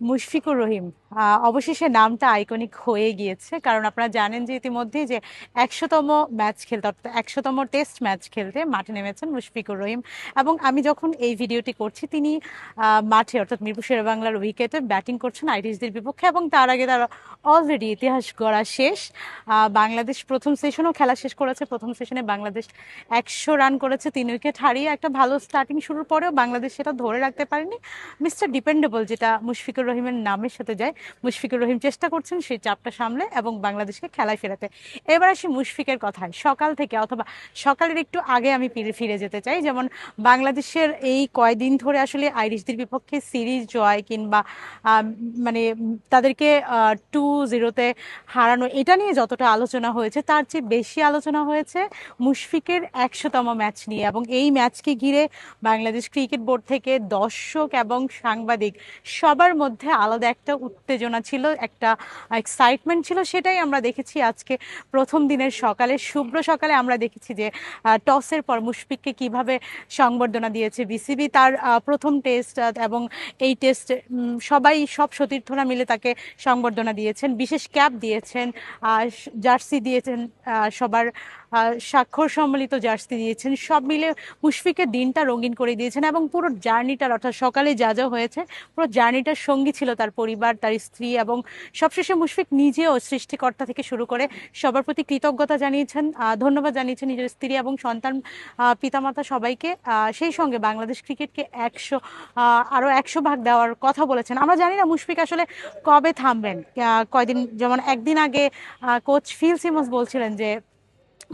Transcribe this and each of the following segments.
মুশফিকুর রহিম অবশেষে নামটা আইকনিক হয়ে গিয়েছে। কারণ আপনারা জানেন যে ইতিমধ্যেই যে একশোতম ম্যাচ খেলতে, অর্থাৎ একশোতম টেস্ট ম্যাচ খেলতে মাঠে নেমেছেন মুশফিকুর রহিম। এবং আমি যখন এই ভিডিওটি করছি, তিনি মাঠে, অর্থাৎ মিরপুর শেরেবাংলার উইকেটে ব্যাটিং করছেন আইরিশদের বিপক্ষে এবং তার আগে তারা অলরেডি ইতিহাস গড়া শেষ। বাংলাদেশ প্রথম সেশনও খেলা শেষ করেছে। প্রথম সেশনে বাংলাদেশ একশো রান করেছে, তিন উইকেট হারিয়ে একটা ভালো স্টার্টিং শুরুর পরেও বাংলাদেশ সেটা ধরে রাখতে পারেনি। মিস্টার ডিপেন্ডেবল যেটা মুশফিকুর রহিমের নামের সাথে যায়। মুশফিকুর রহিম চেষ্টা করছেন, সেই চাপটা সামলে এবং বাংলাদেশকে খেলায় ফেরাতে। এবার আসি মুশফিকের কথায়। সকাল থেকে অথবা সকালের একটু আগে আমি ফিরে যেতে চাই। যেমন বাংলাদেশের এই কয়দিন ধরে আসলে আইরিশদের বিপক্ষে সিরিজ জয় কিংবা মানে তাদেরকে টু জিরোতে হারানো, এটা নিয়ে যতটা আলোচনা হয়েছে, তার চেয়ে বেশি আলোচনা হয়েছে মুশফিকের একশোতম ম্যাচ নিয়ে। এবং এই ম্যাচকে ঘিরে বাংলাদেশ ক্রিকেট বোর্ড থেকে দর্শক এবং সাংবাদিক সবার মধ্যে আলাদা একটা উত্তেজনা ছিল, একটা এক্সাইটমেন্ট ছিল, সেটাই আমরা দেখেছি আজকে প্রথম দিনের সকালে। শুভ্র সকালে আমরা দেখেছি যে টসের পর মুশফিককে কীভাবে সংবর্ধনা দিয়েছে বিসিবি। তার প্রথম টেস্ট এবং এই টেস্ট সবাই, সব সতীর্থরা মিলে তাকে সংবর্ধনা দিয়েছেন। বিশেষ ক্যাপ দিয়েছেন জার্সি দিয়েছেন সবার স্বাক্ষর সম্মিলিত জার্সি দিয়েছেন। সব মিলে মুশফিকের দিনটা রঙিন করে দিয়েছেন এবং পুরো জার্নিটার অর্থাৎ সকালে যা যা হয়েছে, পুরো জার্নিটার সঙ্গী ছিল তার পরিবার, তার স্ত্রী এবং সবশেষে মুশফিক নিজেও সৃষ্টিকর্তা থেকে শুরু করে সবার প্রতি কৃতজ্ঞতা জানিয়েছেন। ধন্যবাদ জানিয়েছেন নিজের স্ত্রী এবং সন্তান পিতামাতা সবাইকে। সেই সঙ্গে বাংলাদেশ ক্রিকেটকে একশো আরও একশো ভাগ দেওয়ার কথা বলেছেন। আমরা জানি না মুশফিক আসলে কবে থামবেন। কয়দিন, যেমন একদিন আগে কোচ ফিল সিমস বলছিলেন যে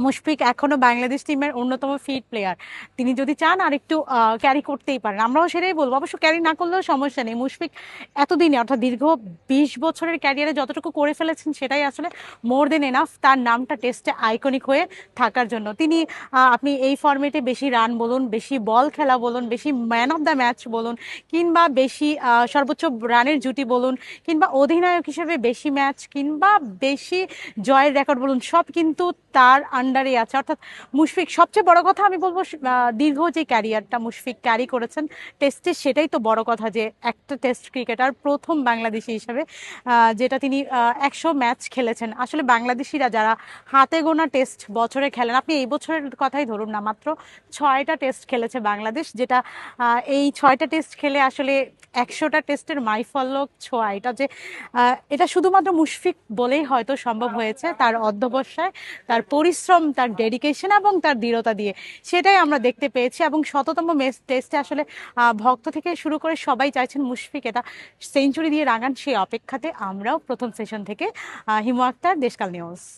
মুশফিক এখনও বাংলাদেশ টিমের অন্যতম ফিট প্লেয়ার তিনি যদি চান আর একটু ক্যারি করতেই পারেন। আমরাও সেটাই বলব। অবশ্য ক্যারি না করলেও সমস্যা নেই। মুশফিক এতদিনে, অর্থাৎ দীর্ঘ বিশ বছরের ক্যারিয়ারে যতটুকু করে ফেলেছেন, সেটাই আসলে মোর দেন এনাফ তার নামটা টেস্টে আইকনিক হয়ে থাকার জন্য। তিনি আপনি এই ফর্মেটে বেশি রান বলুন, বেশি বল খেলা বলুন, বেশি ম্যান অফ দ্য ম্যাচ বলুন, কিংবা বেশি সর্বোচ্চ রানের জুটি বলুন, কিংবা অধিনায়ক হিসেবে বেশি ম্যাচ কিংবা বেশি জয়ের রেকর্ড বলুন, সব কিন্তু তার আন্ডারে আছে। অর্থাৎ মুশফিক, সবচেয়ে বড় কথা আমি বলব দীর্ঘ যে ক্যারিয়ারটা মুশফিক ক্যারি করেছেন টেস্টে সেটাই তো বড় কথা যে একটা টেস্ট ক্রিকেটার প্রথম বাংলাদেশি হিসেবে যেটা তিনি একশো ম্যাচ খেলেছেন। আসলে বাংলাদেশিরা যারা হাতে গোনা টেস্ট বছরে খেলেন, আপনি এই বছরের কথাই ধরুন না, মাত্র ছয়টা টেস্ট খেলেছে বাংলাদেশ, যেটা এই ছয়টা টেস্ট খেলে আসলে একশোটা টেস্টের মাইফলক ছোঁয়া। এটা যে এটা শুধুমাত্র মুশফিক বলেই হয়তো সম্ভব হয়েছে, তার অধ্যবসায়, তার পরিশ্রম, তার ডেডিকেশন এবং তার দৃঢ়তা দিয়ে। সেটাই আমরা দেখতে পেয়েছি এবং শততম মেস টেস্টে আসলে ভক্ত থেকে শুরু করে সবাই চাইছেন মুশফিক এটা সেঞ্চুরি দিয়ে রাঙান সেই অপেক্ষাতে। আমরাও প্রথম সেশন থেকে হিমু আক্তার, দেশকাল নিউজ